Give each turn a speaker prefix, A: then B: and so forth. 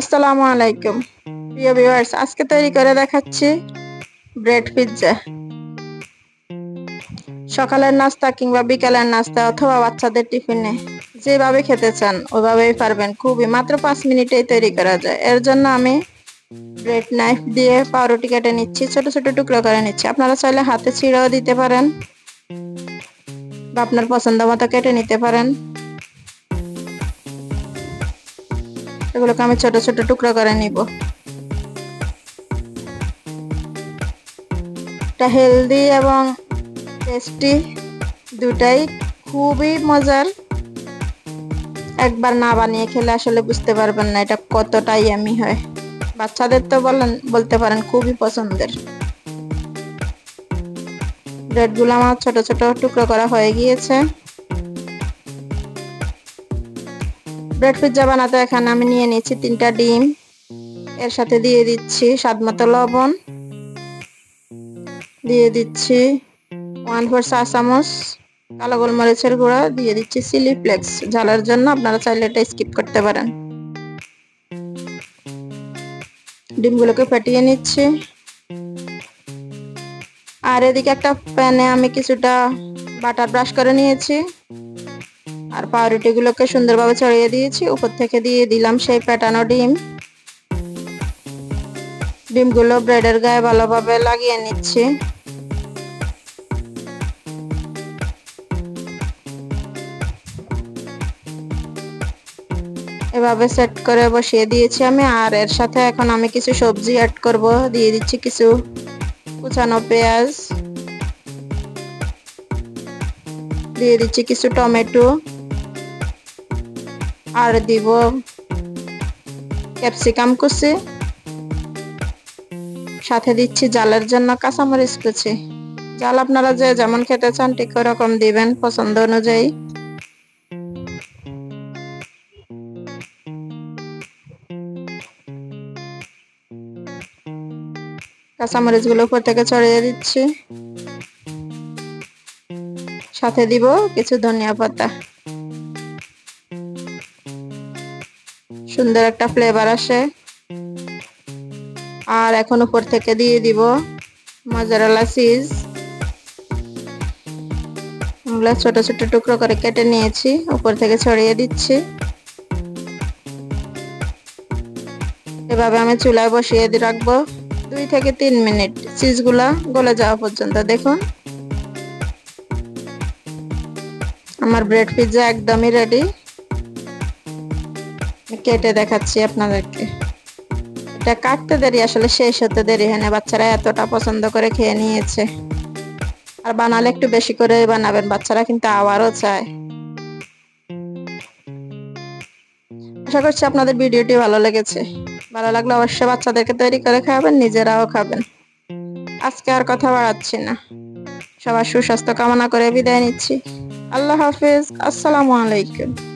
A: আসসালামু আলাইকুম। প্রিয় ভিউয়ার্স আজকে তৈরি করে দেখাচ্ছি ব্রেড পিৎজা সকালের নাস্তা কিংবা বিকালের নাস্তা অথবা বাচ্চাদের টিফিনে যেভাবে খেতে চান ওইভাবেই পারবেন। খুবই মাত্র পাঁচ মিনিটেই তৈরি করা যায়। এর জন্য আমি ব্রেড নাইফ দিয়ে পাউরুটি কেটে নিচ্ছি, ছোট ছোট টুকরো করে নিচ্ছি। আপনারা চাইলে হাতে ছিঁড়েও দিতে পারেন বা আপনার পছন্দ মতো কেটে নিতে পারেন। এগুলোকে আমি ছোট ছোট টুকরো করে নিব। এটা হেলদি এবং টেস্টি দুটাই খুবই মজার। একবার না বানিয়ে খেলে আসলে বুঝতে পারবেন না এটা কতটাই আমি হয়। বাচ্চাদের তো বলেন, বলতে পারেন খুবই পছন্দের। ব্রেডগুলো আমার ছোট ছোট টুকরো করা হয়ে গিয়েছে। ব্রেড পিৎজা বানাতে এখানে আমি নিয়ে নিয়েছি তিনটা ডিম। এর সাথে দিয়ে দিচ্ছি স্বাদ মতো লবণ। দিয়ে দিচ্ছি ওয়ান ফোর চা চামচ কালো গোলমরিচের গুঁড়া। দিয়ে দিচ্ছি চিলি ফ্লেক্স ঝালের জন্য আপনারা চাইলে এটা স্কিপ করতে পারেন। ডিমগুলোকে ফাটিয়ে নিচ্ছি। আর এদিকে একটা প্যানে আমি কিছুটা বাটার ব্রাশ করে নিয়েছি। আর পাউরুটিগুলোকে সুন্দরভাবে ছড়িয়ে দিয়েছি। উপর থেকে দিয়ে দিলাম সেই প্যাটানো ডিম। ডিমগুলো ব্রেডের গায়ে ভালোভাবে লাগিয়ে নিচ্ছি। এভাবে সেট করে বসিয়ে দিয়েছি আমি। আর এর সাথে এখন আমি কিছু সবজি অ্যাড করব। দিয়ে দিচ্ছি কিছু কুচানো পেঁয়াজ। দিয়ে দিচ্ছি কিছু টমেটো। আর দিব ক্যাপসিকাম কুচি। সাথে দিচ্ছি জালের জন্য কাঁচামরিচ কুচি। জাল আপনারা যে যেমন খেতে চান ঠিক ওরকম দিবেন, পছন্দ অনুযায়ী। কাঁচামরিচগুলো উপর থেকে ছড়িয়ে দিচ্ছি। সাথে দিব কিছু ধনিয়া পাতা। সুন্দর একটা ফ্লেভার আসে। আর এখন উপর থেকে দিয়ে দিব মজারালা চিজ এগুলো ছোট ছোট টুকরো করে কেটে নিয়েছি, উপর থেকে ছড়িয়ে দিচ্ছি। এভাবে আমি চুলায় বসিয়ে রাখব দুই থেকে তিন মিনিট। চিজগুলা গলে যাওয়া পর্যন্ত দেখুন। আমার ব্রেড পিৎজা একদমই রেডি কেটে দেখাচ্ছি আপনাদেরকে। এটা কাটতে দেরি, আসলে শেষ হতে দেরি হয় না। বাচ্চারা এতটা পছন্দ করে খেয়ে নিয়েছে। আর বানালে একটু বেশি করে বানাবেন, বাচ্চারা কিন্তু আবারও চায়। আশা করছি আপনাদের ভিডিওটি ভালো লেগেছে। ভালো লাগলে অবশ্যই বাচ্চাদেরকে তৈরি করে খাবেন নিজেরাও খাবেন। আজকে আর কথা বাড়াচ্ছি না। সবার সুস্বাস্থ্য কামনা করে বিদায় নিচ্ছি। আল্লাহ হাফিজ। আসসালামু আলাইকুম।